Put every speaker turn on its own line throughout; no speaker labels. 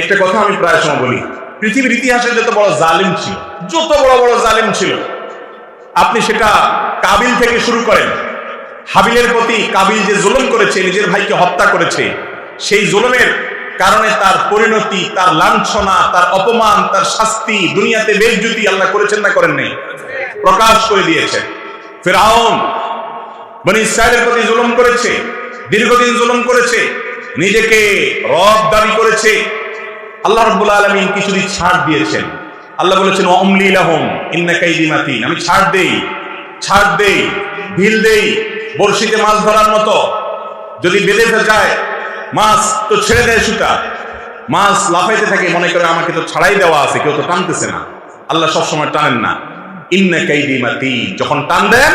একটা কথা আমি প্রায় সময় বলি। পৃথিবীর ইতিহাসে যত বড় জালিম ছিল, যত বড় বড় জালিম ছিল, আপনি সেটা কাবিল থেকে শুরু করেন। হাবিলের প্রতি কাবিল যে জুলুম করেছে, নিজের ভাইকে হত্যা করেছে, সেই জুলুমের কারণে তার পরিণতি, তার লাঞ্ছনা, তার অপমান, তার শাস্তি দুনিয়াতে বেজ্জুতি আল্লাহ করেছেন না করেন নাই? প্রকাশ করে দিয়েছেন। ফেরাউন মানে ইসরায়েলের প্রতি জুলুম করেছে, দীর্ঘদিন জুলুম করেছে, নিজেকে রব দাবি করেছে আল্লাহ রাব্বুল আলামিন কিছুদিন ছাড় দিয়েছেন? আল্লাহ বলেছেন অমলি লাহুম, ইন্না কাইদি আমি ছাড় দেই ছাড় দেই, ঢিল দেই, বড়শিতে মাছ ধরার মতো। যদি বেঁধে যায়, মাছ তো ছেড়ে দেয় সুতা। মাছ লাফাইতে থাকে, মনে করে আমাকে তো ছাড়াই দেওয়া আছে, কেউ তো টানতেছে না। আল্লাহ সবসময় টানেন না। ইন্না কাইদি মাতিন, যখন টান দেন,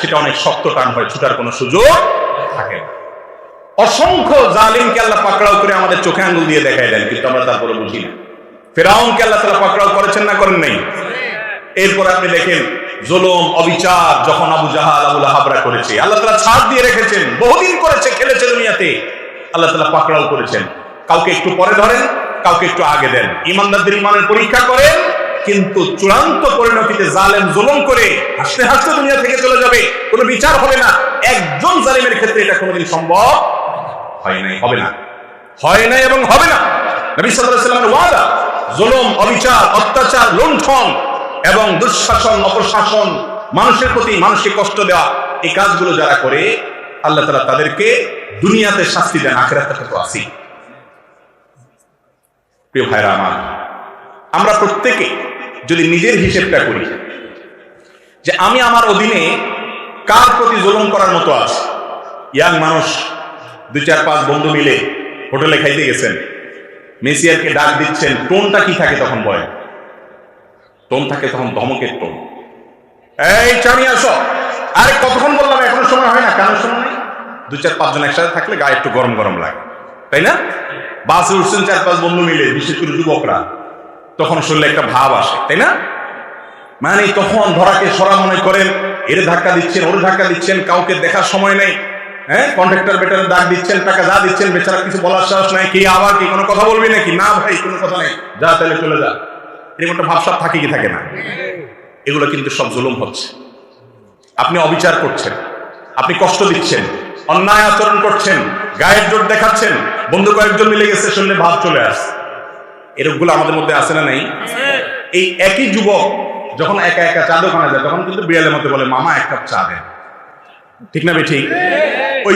সেটা অনেক শক্ত টান হয়, ছুটার কোনো সুযোগ থাকে না। অসংখ্য জালিমকে আল্লাহ পাকড়াও করে আমাদের চোখে আঙ্গুল দিয়ে দেখাই দেন, কিন্তু আমরা তারপরে বুঝি না। ফেরাউনকে আল্লাহ তালা পাকড়াও করেছেন না করেন নাই? এরপর আপনি দেখেন জুলুম, অবিচার, যখন আবু জাহাল আবুল হাবরা করেছে, আল্লাহ তালা ছাড় দিয়ে রেখেছেন, বহুদিন করেছে, খেলেছে দুনিয়াতে। আল্লাহ তালা পাকড়াও করেছেন। কাউকে একটু পরে ধরেন, কাউকে একটু আগে দেন। ইমানদারদের ইমানের পরীক্ষা করেন, কিন্তু চূড়ান্ত পরিণতিতে জালেম জুলুম করে হাসতে হাসতে দুনিয়া থেকে চলে যাবে। কোনো বিচার হবে না। একজন জালিমের ক্ষেত্রে এটা কোনোদিন সম্ভব হয় নাই, হবে না। হয় নাই এবং হবে না। নবী ওয়াদা, জুলুম, অবিচার, অত্যাচার, লুণ্ঠন এবং দুঃশাসন, অপশাসন, মানুষের প্রতি মানুষকে কষ্ট দেওয়া, এই কাজগুলো যারা করে, আল্লাহ তাআলা তাদেরকে দুনিয়াতে শাস্তি দেন, আখিরাতে তো আসি প্রিয় ভাইরা আমার, আমরা প্রত্যেকে যদি নিজের হিসেবটা করি, যে আমি আমার অধীনে কার প্রতি জুলুম করার মতো আছে? ইয়াং মানুষ দুই চার পাঁচ বন্ধু মিলে হোটেলে খাইতে গেছেন। মেসিয়ারকে ডাক দিচ্ছেন, টোনটা কি থাকে তখন বয় টোন থাকে তখন ধমকের টোন। এই চামি, আসো। আরে, কতক্ষণ বললাম, এখনও সময় হয় না, কেন সময় নেই? দু চার পাঁচজন একসাথে থাকলে গায়ে একটু গরম গরম লাগে, তাই না? বাসে উঠছেন চার পাঁচ বন্ধু মিলে, বিশেষ করে যুবকরা। তখন শরীরে একটা ভাব আসে, তাই না? মানে তখন ধরাকে সরা মনে করেন, এর ধাক্কা দিচ্ছেন, ওর ধাক্কা দিচ্ছেন, কাউকে দেখার সময় নেই। হ্যাঁ? কন্ট্রাক্টর বেটার ডাক দিচ্ছেন, টাকা যা দিচ্ছেন বেচারা কিছু বলার সাহস নাই, কি আবার কি কোনো কথা বলবি নাকি? না ভাই, কোনো কথা নেই। যা তাহলে চলে যা। এরকম একটা ভাবসাব থাকে কি থাকে না? এগুলো কিন্তু সব জুলুম হচ্ছে। আপনি অবিচার করছেন, আপনি কষ্ট দিচ্ছেন, অন্যায় আচরণ করছেন, গায়ের জোর দেখাচ্ছেন, বন্ধু কয়েকজন মিলে গেছে, শুনলে ভাব চলে আসে এরকমগুলো আমাদের মধ্যে আসে না নেই? এই একই যুবক যখন একা একা চা দোকানে যায়, তখন কিন্তু বিড়ালের মধ্যে বলে, মামা, এক কাপ চা দেন। ঠিক না ঠিক? ওই